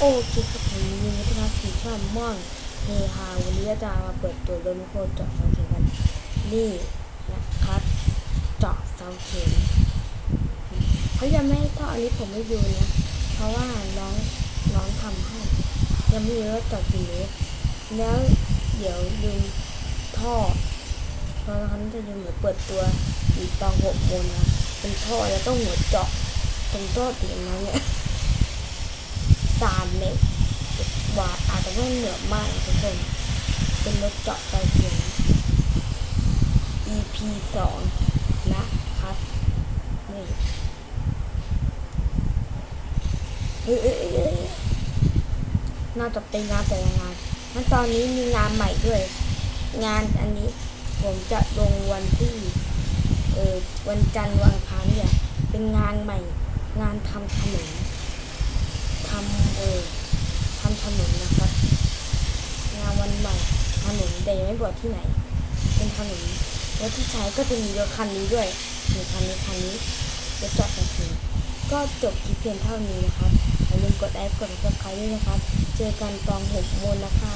โอเคครับผมยินดีต้อนรับสู่ช่องม่อนเฮฮาวันนี้ก็จะมาเปิดตัวโดมิโคเจาะเสาเข็มกันนี่นะครับเจาะเสาเข็มเขายังไม่ให้ท่ออันนี้ผมไม่ดูนะ เพราะว่าน้องน้องทำให้ ยังไม่รู้ว่าเจาะกี่เมตรแล้วเดี๋ยวดูท่อเพราะเขาจะยังเหมือนเปิดตัวอีกตอนหกโมงนะเป็นท่อแล้วต้องหัวเจาะตรงท่อตีนั้นเนี่ย สามเมตรวาอาจจะไม่เหนือมากทุกคนเป็นรถเจาะใจเขียน EP สองนะครับนี่น่าจะเป็นงานแต่ละงานงั้นตอนนี้มีงานใหม่ด้วย งานอันนี้ผมจะลงวันที่ เออวันจันทร์วันอังคารเนี่ย เป็นงานใหม่ งานทำถนนทำเออทำถนนนะครับ งานวันใหม่ถ นนแต่ยังไม่บอกที่ไหน เป็นถนนรถที่ใช้ก็จะมีรถคันนี้ด้วยมีคันนี้คันนี้รถจอดกลางคืนก็จบคลิปเพียงเท่านี้นะครับอย่าลืมกดไลค์กดติดตามด้วยนะครับ เจอกันตอนหกโมงนะคะ